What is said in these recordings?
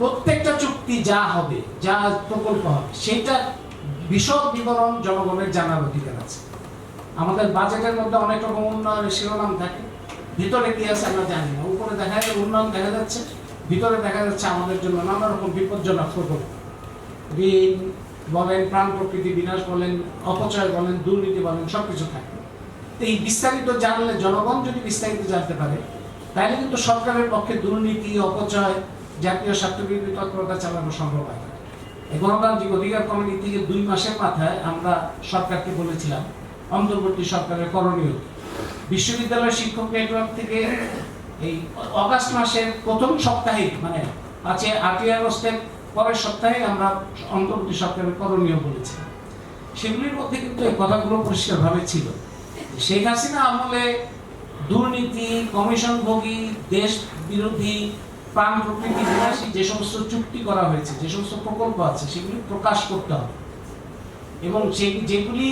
প্রত্যেকটা চুক্তি যা হবে, যা প্রকল্প হবে, সেটা বিশদ বিবরণ জনগণের জানার অধিকার আছে। আমাদের বাজেটের মধ্যে অনেক রকম উন্নয়নের শিরোনাম থাকে। ভিতরে কি আছে আমরা জানি না। উপরে দেখা যায় উন্নয়ন দেখা যাচ্ছে, ভিতরে দেখা যাচ্ছে আমাদের জন্য নানা রকম বিপজ্জনক প্রকল্প। ঋণ বলেন, প্রাণ প্রকৃতি বিনাশ বলেন, অপচয় বলেন, দুর্নীতি বলেন, সবকিছু থাকে। তো এই বিস্তারিত জানলে জনগণ যদি বিস্তারিত জানতে পারে, তাহলে কিন্তু সরকারের পক্ষে দুর্নীতি, অপচয় জাতীয় স্বার্থবিরোধী তৎপরতা চালানো সম্ভব হয় গণতান্ত্রিক অধিকার কমিটি থেকে দুই মাসের মাথায় আমরা সরকারকে বলেছিলাম, অন্তর্বর্তী সরকারের করণীয়? বিশ্ববিদ্যালয় শিক্ষক নেটওয়ার্ক থেকে এই অগাস্ট মাসের প্রথম সপ্তাহে মানে আছে আটই আগস্টের পরের সপ্তাহে আমরা অন্তর্বর্তী সরকারের করণীয় বলেছি। সেগুলির মধ্যে কিন্তু এই কথাগুলো পরিষ্কারভাবে ছিল। শেখ হাসিনা আমলে দুর্নীতি কমিশনভোগী দেশ বিরোধী প্রাণ প্রকৃতি বিনাশী যে সমস্ত চুক্তি করা হয়েছে, যে সমস্ত প্রকল্প আছে, সেগুলি প্রকাশ করতে হবে। এবং সেই যেগুলি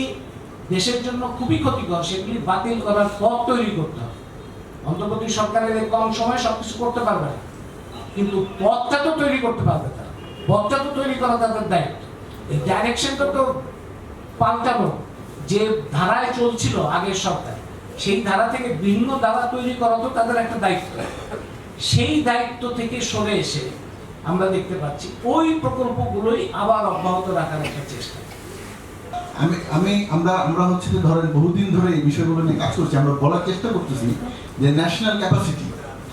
দেশের জন্য খুবই ক্ষতিকর, সেগুলি বাতিল করার পথ তৈরি করতে হবে। অন্তর্বর্তী সরকারের কম সময়ে সবকিছু করতে পারবে না। কিন্তু পথটা তো তৈরি করতে পারবে তারা। পথটা তো তৈরি করা তাদের দায়িত্ব। এই ডাইরেকশনটা তো পাল্টানো। যে ধারায় চলছিল আগের সরকার সেই ধারা থেকে ভিন্ন ধারা তৈরি করা তো তাদের একটা দায়িত্ব। সেই দায়িত্ব থেকে সরে এসে আমরা দেখতে পাচ্ছি, ওই প্রকল্পগুলোই আবার অব্যাহত রাখার একটা চেষ্টা। আমি আমি, আমরা আমরা হচ্ছে যে ধরেন বহুদিন ধরে এই বিষয়গুলো নিয়ে কাজ করছি, আমরা বলার চেষ্টা করতেছি যে ন্যাশনাল ক্যাপাসিটি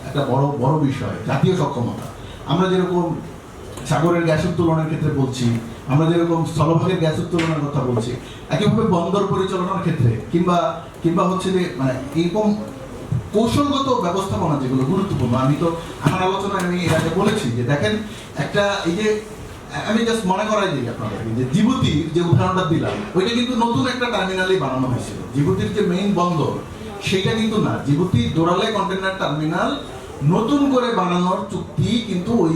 একটা বড় বড় বিষয়, জাতীয় সক্ষমতা। আমরা যেরকম সাগরের গ্যাস উত্তোলনের ক্ষেত্রে বলছি, আমরা যেরকম স্থলভাগের গ্যাস উত্তোলনের কথা বলছি, একইভাবে বন্দর পরিচালনার ক্ষেত্রে, কিংবা কিংবা হচ্ছে যে মানে এরকম কৌশলগত ব্যবস্থাপনা যেগুলো গুরুত্বপূর্ণ, আমি তো আমার আলোচনায় আমি এর আগে বলেছি যে দেখেন একটা এই যে, আমি জাস্ট মনে করাই দিই আপনাদেরকে যে জিবুতির যে উদাহরণটা দিলাম, ওইটা কিন্তু নতুন একটা টার্মিনালই বানানো হয়েছিল। জিবুতির যে মেইন বন্দর সেটা কিন্তু না। জিবুতি দোরালে কন্টেনার টার্মিনাল নতুন করে বানানোর চুক্তি কিন্তু ওই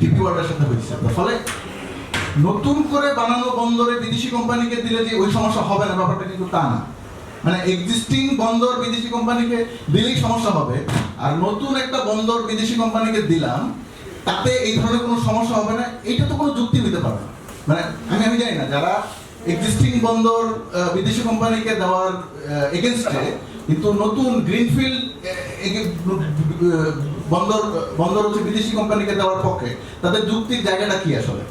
ডিপি ওয়ার্ল্ডের সাথে হয়েছে। ফলে নতুন করে বানানো বন্দরে বিদেশি কোম্পানিকে দিলে যে ওই সমস্যা হবে না, ব্যাপারটা কিন্তু তা না। মানে এক্সিস্টিং বন্দর বিদেশি কোম্পানিকে দিলেই সমস্যা হবে, আর নতুন একটা বন্দর বিদেশি কোম্পানিকে দিলাম, তাতে এই ধরনের কোনো সমস্যা হবে না এটা তো কোনো যুক্তি দিতে পারে না। মানে আমি আমি জানি না, যারা এক্সিস্টিং বন্দর বিদেশি কোম্পানিকে দেওয়ার এগেনস্টে কিন্তু নতুন গ্রিনফিল্ড বন্দর বন্দর হচ্ছে বিদেশি কোম্পানিকে দেওয়ার পক্ষে, তাদের যুক্তির জায়গাটা কি আসলে?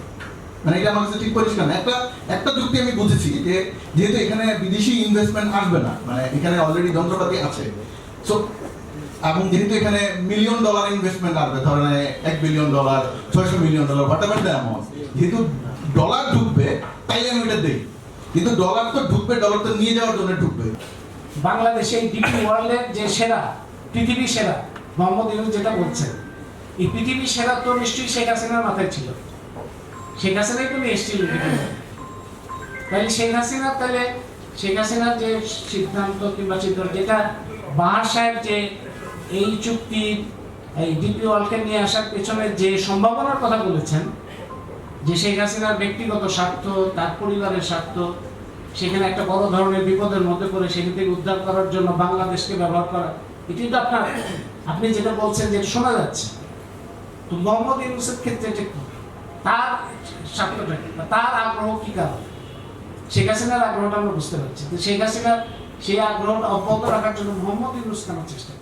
মানে এটা আমার ঠিক পরিষ্কার না। একটা একটা যুক্তি আমি বুঝেছি যে যেহেতু এখানে বিদেশি ইনভেস্টমেন্ট আসবে না মানে এখানে অলরেডি যন্ত্রপাতি আছে। সো এবং যেহেতু এখানে মিলিয়ন ডলার ইনভেস্টমেন্ট আসবে, ধরেন এক বিলিয়ন ডলার ছয়শো million dollar whatever the যেহেতু ডলার ঢুকবে তাই আমি এটা দিই। কিন্তু ডলার তো ঢুকবে ডলার তো নিয়ে যাওয়ার জন্য ঢুকবে। বাংলাদেশে এই ডিপি ওয়ার্ল্ডের যে সেরা পৃথিবী সেরা, মোহাম্মদ ইউনুস যেটা বলছেন, এই পৃথিবী সেরা তো নিশ্চয়ই শেখ হাসিনার মাথায় ছিল। শেখ হাসিনাই তো নিয়ে এসেছিল পৃথিবী তাহলে শেখ হাসিনা, তাহলে শেখ হাসিনার যে সিদ্ধান্ত কিংবা সিদ্ধান্ত, যেটা বাহার সাহেব যে এই চুক্তি, এই ডিপি ওয়ার্ল্ডকে নিয়ে আসার পেছনে যে সম্ভাবনার কথা বলেছেন, যে শেখ হাসিনার ব্যক্তিগত স্বার্থ, তার পরিবারের স্বার্থ, সেখানে একটা বড় ধরনের বিপদের মধ্যে পড়ে, সেখান থেকে উদ্ধার করার জন্য বাংলাদেশকে ব্যবহার করা, এটি তো আপনার, আপনি যেটা বলছেন যেটা শোনা যাচ্ছে। তো মোহাম্মদ ইউনুসের ক্ষেত্রে এটা তার স্বার্থটা কি? বা তার আগ্রহ কি কারণ? শেখ হাসিনার আগ্রহটা আমরা বুঝতে পারছি। তো শেখ হাসিনার সেই আগ্রহটা অব্যাহত রাখার জন্য মোহাম্মদ ইউনুস খানের চেষ্টা